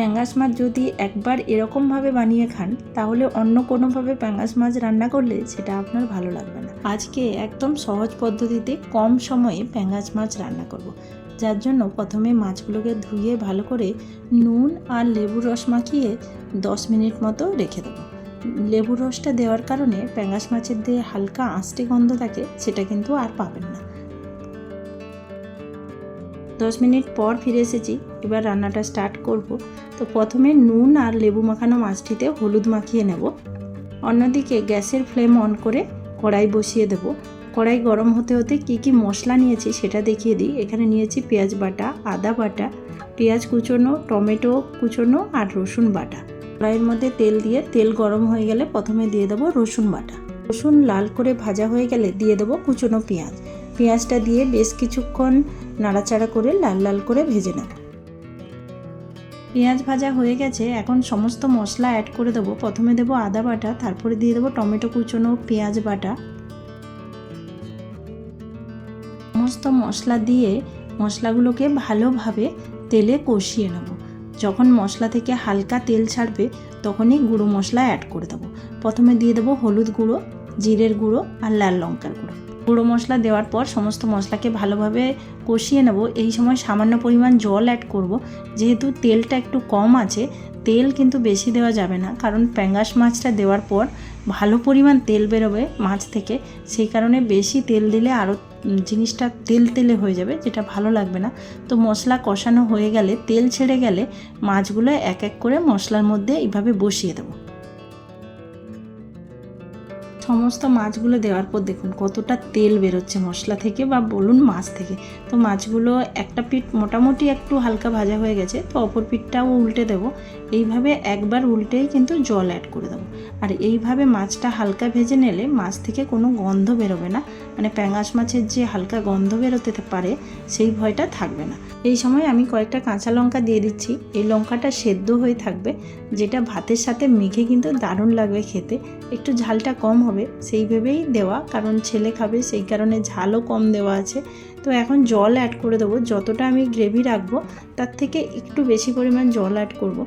প্যাঙ্গাস মাছ যদি একবার এরকমভাবে বানিয়ে খান, তাহলে অন্য কোনোভাবে প্যাঙ্গাস মাছ রান্না করলে সেটা আপনার ভালো লাগবে না। আজকে একদম সহজ পদ্ধতিতে কম সময়ে প্যাঙ্গাস মাছ রান্না করব। যার জন্য প্রথমে মাছগুলোকে ধুয়ে ভালো করে নুন আর লেবুর রস মাখিয়ে দশ মিনিট মতো রেখে দেবো। লেবুর রসটা দেওয়ার কারণে প্যাঙ্গাস মাছের দিয়ে হালকা আঁশটে গন্ধ থাকে, সেটা কিন্তু আর পাবেন না। দশ মিনিট পর ফিরে এসেছি। এবার রান্নাটা স্টার্ট করব। তো প্রথমে নুন আর লেবু মাখানো মাছটিতে হলুদ মাখিয়ে নেব। অন্যদিকে গ্যাসের ফ্লেম অন করে কড়াই বসিয়ে দেব। কড়াই গরম হতে হতে কি কি মশলা নিয়েছি সেটা দেখিয়ে দিই। এখানে নিয়েছি পেঁয়াজ বাটা, আদা বাটা, পেঁয়াজ কুচোনো, টমেটো কুচোনো আর রসুন বাটা। কড়াইয়ের মধ্যে তেল দিয়ে তেল গরম হয়ে গেলে প্রথমে দিয়ে দেবো রসুন বাটা। রসুন লাল করে ভাজা হয়ে গেলে দিয়ে দেবো কুচোনো পেঁয়াজ। পেঁয়াজটা দিয়ে বেশ কিছুক্ষণ নাড়াচাড়া করে লাল লাল করে ভেজে নেব। পেঁয়াজ ভাজা হয়ে গেছে, এখন সমস্ত মশলা অ্যাড করে দেবো। প্রথমে দেবো আদা বাটা, তারপরে দিয়ে দেবো টমেটো কুচনো পেঁয়াজ বাটা। সমস্ত মশলা দিয়ে মশলাগুলোকে ভালোভাবে তেলে কষিয়ে নেব। যখন মশলা থেকে হালকা তেল ছাড়বে, তখনই গুঁড়ো মশলা অ্যাড করে দেবো। প্রথমে দিয়ে দেবো হলুদ গুঁড়ো, জিরের গুঁড়ো আর লাল লঙ্কার গুঁড়ো। গুঁড়ো মশলা দেওয়ার পর সমস্ত মশলাকে ভালোভাবে কষিয়ে নেব। এই সময় সামান্য পরিমাণ জল অ্যাড করব। যেহেতু তেলটা একটু কম আছে, তেল কিন্তু বেশি দেওয়া যাবে না। কারণ প্যাঙ্গাস মাছটা দেওয়ার পর ভালো পরিমাণ তেল বেরোবে মাছ থেকে। সেই কারণে বেশি তেল দিলে আরও জিনিসটা তেল তেলে হয়ে যাবে, যেটা ভালো লাগবে না। তো মশলা কষানো হয়ে গেলে, তেল ছেড়ে গেলে মাছগুলো এক এক করে মশলার মধ্যে এইভাবে বসিয়ে দেবো। সমস্ত মাছগুলো দেওয়ার পর দেখুন কতটা তেল বেরোচ্ছে মশলা থেকে বা বলুন মাছ থেকে। তো মাছগুলো একটা পিঠ মোটামুটি একটু হালকা ভাজা হয়ে গেছে, তো অপর পিঠটাও উল্টে দেবো। এইভাবে একবার উল্টেই কিন্তু জল অ্যাড করে দেবো। আর এইভাবে মাছটা হালকা ভেজে নিলে মাছ থেকে কোনো গন্ধ বেরোবে না। মানে প্যাঙ্গাস মাছের যে হালকা গন্ধ বেরোতে পারে, সেই ভয়টা থাকবে না। এই সময় আমি কয়েকটা কাঁচা লঙ্কা দিয়ে দিচ্ছি। এই লঙ্কাটা সেদ্ধ হয়ে থাকবে, যেটা ভাতের সাথে মেখে কিন্তু দারুণ লাগবে খেতে। একটু ঝালটা কম হবে সেই ভেবেই দেওয়া। কারণ ছেলে খাবে, সেই কারণে ঝালও কম দেওয়া আছে। তো এখন জল অ্যাড করে দেবো। যতটা আমি গ্রেভি রাখব, তার থেকে একটু বেশি পরিমাণ জল অ্যাড করব।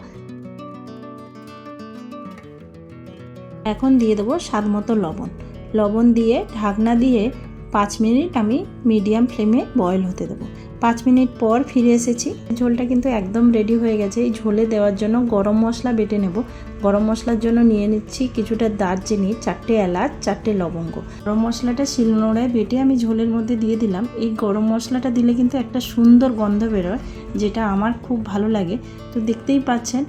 এখন দিয়ে দেবো স্বাদ মতো লবণ। লবণ দিয়ে ঢাকনা দিয়ে পাঁচ মিনিট আমি মিডিয়াম ফ্লেমে বয়েল হতে দেবো। পাঁচ মিনিট পর ফিরে এসেছি। ঝোলটা কিন্তু একদম রেডি হয়ে গেছে। এই ঝোলে দেওয়ার জন্য গরম মশলা বেটে নেব। গরম মশলার জন্য নিয়ে নিচ্ছি কিছুটা দারচিনি, চারটে এলাচ, চারটে লবঙ্গ। গরম মশলাটা শিলনোড়ায় বেটে আমি ঝোলের মধ্যে দিয়ে দিলাম। এই গরম মশলাটা দিলে কিন্তু একটা সুন্দর গন্ধ বেরোয়, যেটা আমার খুব ভালো লাগে। তো দেখতেই পাচ্ছেন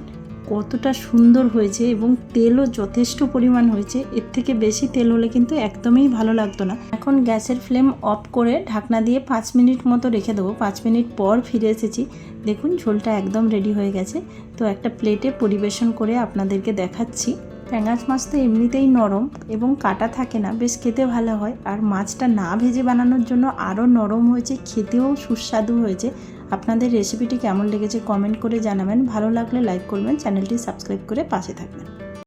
কতটা সুন্দর হয়েছে এবং তেলও যথেষ্ট পরিমাণ হয়েছে। এর থেকে বেশি তেল হলে কিন্তু একদমই ভালো লাগতো না। এখন গ্যাসের ফ্লেম অফ করে ঢাকনা দিয়ে পাঁচ মিনিট মতো রেখে দেবো। পাঁচ মিনিট পর ফিরে এসেছি। দেখুন, ঝোলটা একদম রেডি হয়ে গেছে। তো একটা প্লেটে পরিবেশন করে আপনাদেরকে দেখাচ্ছি। প্যাঙ্গাস মাছ তো এমনিতেই নরম এবং কাটা থাকে না, বেশ খেতে ভালো হয়। আর মাছটা না ভেজে বানানোর জন্য আরও নরম হয়েছে, খেতেও সুস্বাদু হয়েছে। আপনাদের রেসিপিটি কেমন লেগেছে কমেন্ট করে জানাবেন। ভালো লাগলে লাইক করবেন চ্যানেলটি সাবস্ক্রাইব করে পাশে থাকবেন।